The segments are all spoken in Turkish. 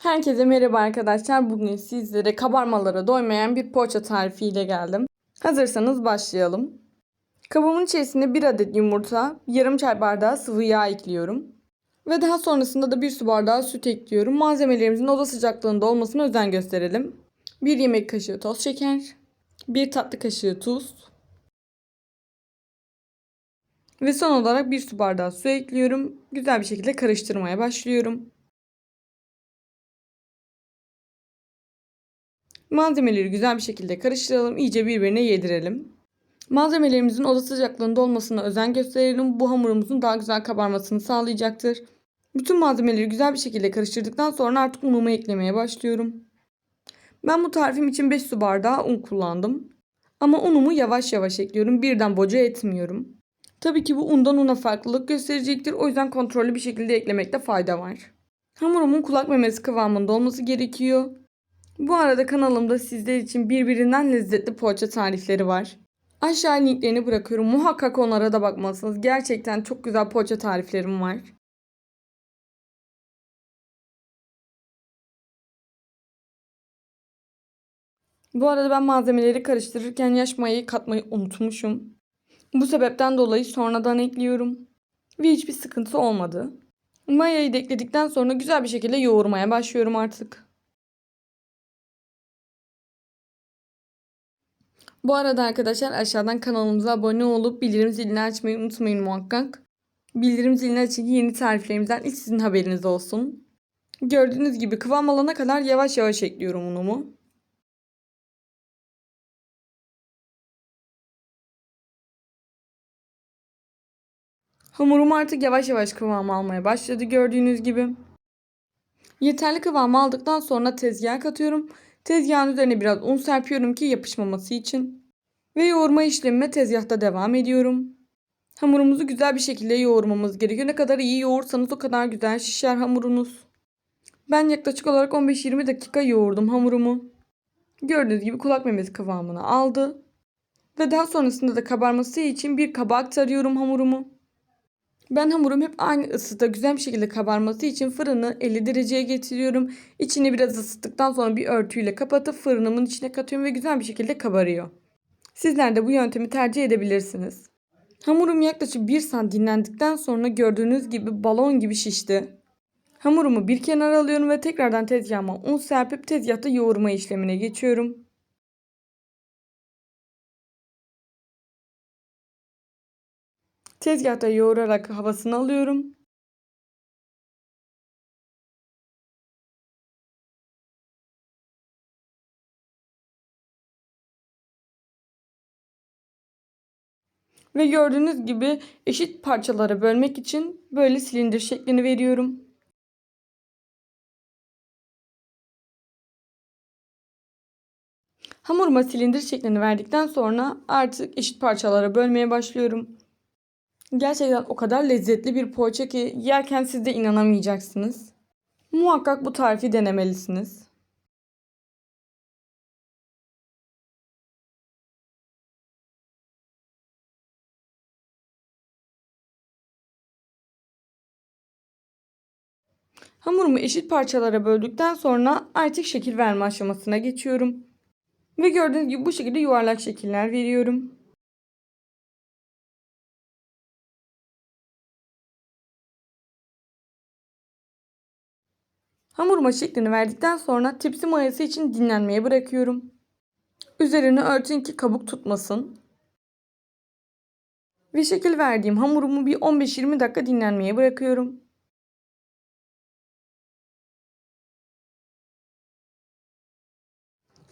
Herkese merhaba arkadaşlar. Bugün sizlere kabarmalara doymayan bir poğaça tarifiyle geldim. Hazırsanız başlayalım. Kabımın içerisine 1 adet yumurta, yarım çay bardağı sıvı yağ ekliyorum. Ve daha sonrasında da 1 su bardağı süt ekliyorum. Malzemelerimizin oda sıcaklığında olmasına özen gösterelim. 1 yemek kaşığı toz şeker, 1 tatlı kaşığı tuz ve son olarak 1 su bardağı su ekliyorum. Güzel bir şekilde karıştırmaya başlıyorum. Malzemeleri güzel bir şekilde karıştıralım. iyice birbirine yedirelim. Malzemelerimizin oda sıcaklığında olmasına özen gösterelim. Bu hamurumuzun daha güzel kabarmasını sağlayacaktır. Bütün malzemeleri güzel bir şekilde karıştırdıktan sonra artık unumu eklemeye başlıyorum. Ben bu tarifim için 5 su bardağı un kullandım. Ama unumu yavaş yavaş ekliyorum. Birden boca etmiyorum. Tabii ki bu undan una farklılık gösterecektir. O yüzden kontrollü bir şekilde eklemekte fayda var. Hamurumun kulak memesi kıvamında olması gerekiyor. Bu arada kanalımda sizler için birbirinden lezzetli poğaça tarifleri var. Aşağı linklerini bırakıyorum. Muhakkak onlara da bakmalısınız. Gerçekten çok güzel poğaça tariflerim var. Bu arada ben malzemeleri karıştırırken yaş mayayı katmayı unutmuşum. Bu sebepten dolayı sonradan ekliyorum. Ve hiçbir sıkıntı olmadı. Mayayı da ekledikten sonra güzel bir şekilde yoğurmaya başlıyorum artık. Bu arada arkadaşlar aşağıdan kanalımıza abone olup bildirim zilini açmayı unutmayın muhakkak. Bildirim zilini açın yeni tariflerimizden ilk sizin haberiniz olsun. Gördüğünüz gibi kıvam alana kadar yavaş yavaş ekliyorum unumu. Hamurum artık yavaş yavaş kıvam almaya başladı gördüğünüz gibi. Yeterli kıvamı aldıktan sonra tezgaha katıyorum. Tezgahın üzerine biraz un serpiyorum ki yapışmaması için. Ve yoğurma işlemime tezgahta devam ediyorum. Hamurumuzu güzel bir şekilde yoğurmamız gerekiyor. Ne kadar iyi yoğursanız o kadar güzel şişer hamurunuz. Ben yaklaşık olarak 15-20 dakika yoğurdum hamurumu. Gördüğünüz gibi kulak memesi kıvamını aldı. Ve daha sonrasında da kabarması için bir kaba aktarıyorum hamurumu. Ben hamurum hep aynı ısıda güzel bir şekilde kabarması için fırını 50 dereceye getiriyorum. İçini biraz ısıttıktan sonra bir örtüyle kapatıp fırınımın içine katıyorum ve güzel bir şekilde kabarıyor. Sizler de bu yöntemi tercih edebilirsiniz. Hamurum yaklaşık 1 saat dinlendikten sonra gördüğünüz gibi balon gibi şişti. Hamurumu bir kenara alıyorum ve tekrardan tezgahıma un serpip tezgahta yoğurma işlemine geçiyorum. Tezgahta yoğurarak havasını alıyorum. Ve gördüğünüz gibi eşit parçalara bölmek için böyle silindir şeklini veriyorum. Hamuruma silindir şeklini verdikten sonra artık eşit parçalara bölmeye başlıyorum. Gerçekten o kadar lezzetli bir poğaça ki yerken siz de inanamayacaksınız. Muhakkak bu tarifi denemelisiniz. Hamurumu eşit parçalara böldükten sonra artık şekil verme aşamasına geçiyorum. Ve gördüğünüz gibi bu şekilde yuvarlak şekiller veriyorum. Hamuruma şeklini verdikten sonra tepsi mayası için dinlenmeye bırakıyorum. Üzerine örtün ki kabuk tutmasın. Ve şekil verdiğim hamurumu bir 15-20 dakika dinlenmeye bırakıyorum.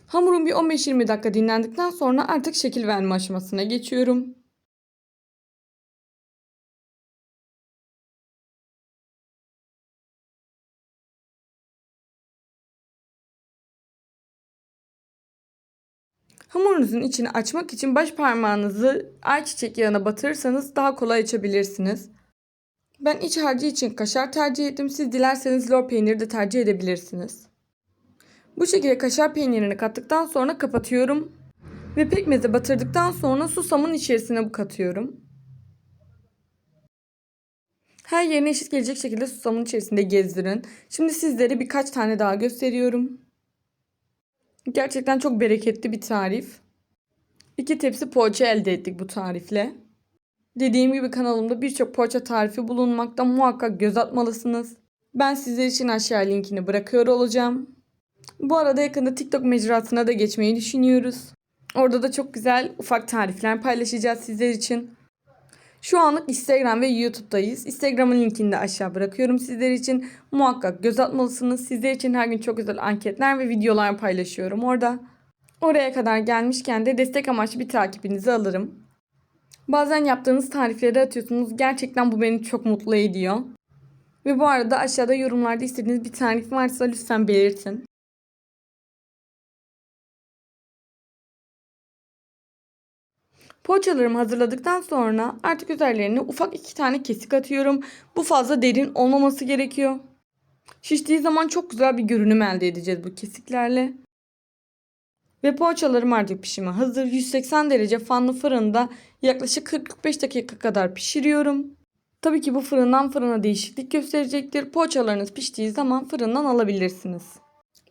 Hamurum bir 15-20 dakika dinlendikten sonra artık şekil verme aşamasına geçiyorum. Hamurunuzun içini açmak için baş parmağınızı ayçiçek yağına batırırsanız daha kolay açabilirsiniz. Ben iç harcı için kaşar tercih ettim. Siz dilerseniz lor peyniri de tercih edebilirsiniz. Bu şekilde kaşar peynirini kattıktan sonra kapatıyorum. Ve pekmeze batırdıktan sonra susamın içerisine katıyorum. Her yerine eşit gelecek şekilde susamın içerisinde gezdirin. Şimdi sizlere birkaç tane daha gösteriyorum. Gerçekten çok bereketli bir tarif. İki tepsi poğaça elde ettik bu tarifle. Dediğim gibi kanalımda birçok poğaça tarifi bulunmakta muhakkak göz atmalısınız. Ben sizler için aşağı linkini bırakıyor olacağım. Bu arada yakında TikTok mecrasına da geçmeyi düşünüyoruz. Orada da çok güzel ufak tarifler paylaşacağız sizler için. Şu anlık Instagram ve YouTube'dayız. Instagram'ın linkini de aşağı bırakıyorum sizler için. Muhakkak göz atmalısınız. Sizler için her gün çok güzel anketler ve videolar paylaşıyorum orada. Oraya kadar gelmişken de destek amaçlı bir takibinizi alırım. Bazen yaptığınız tarifleri atıyorsunuz. Gerçekten bu beni çok mutlu ediyor. Ve bu arada aşağıda yorumlarda istediğiniz bir tarif varsa lütfen belirtin. Poğaçalarımı hazırladıktan sonra artık üzerlerine ufak iki tane kesik atıyorum. Bu fazla derin olmaması gerekiyor. Şiştiği zaman çok güzel bir görünüm elde edeceğiz bu kesiklerle. Ve poğaçalarım artık pişime hazır. 180 derece fanlı fırında yaklaşık 40-45 dakika kadar pişiriyorum. Tabii ki bu fırından fırına değişiklik gösterecektir. Poğaçalarınız piştiği zaman fırından alabilirsiniz.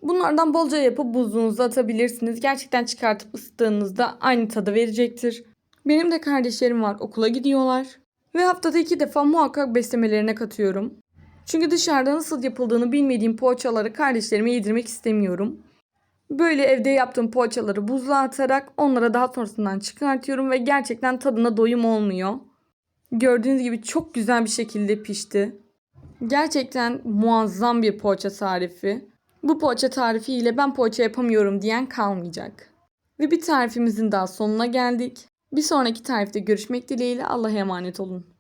Bunlardan bolca yapıp buzluğunuza atabilirsiniz. Gerçekten çıkartıp ısıttığınızda aynı tadı verecektir. Benim de kardeşlerim var okula gidiyorlar. Ve haftada iki defa muhakkak beslemelerine katıyorum. Çünkü dışarıda nasıl yapıldığını bilmediğim poğaçaları kardeşlerime yedirmek istemiyorum. Böyle evde yaptığım poğaçaları buzluğa atarak onlara daha sonrasından çıkartıyorum ve gerçekten tadına doyum olmuyor. Gördüğünüz gibi çok güzel bir şekilde pişti. Gerçekten muazzam bir poğaça tarifi. Bu poğaça tarifiyle ben poğaça yapamıyorum diyen kalmayacak. Ve bir tarifimizin daha sonuna geldik. Bir sonraki tarifte görüşmek dileğiyle Allah'a emanet olun.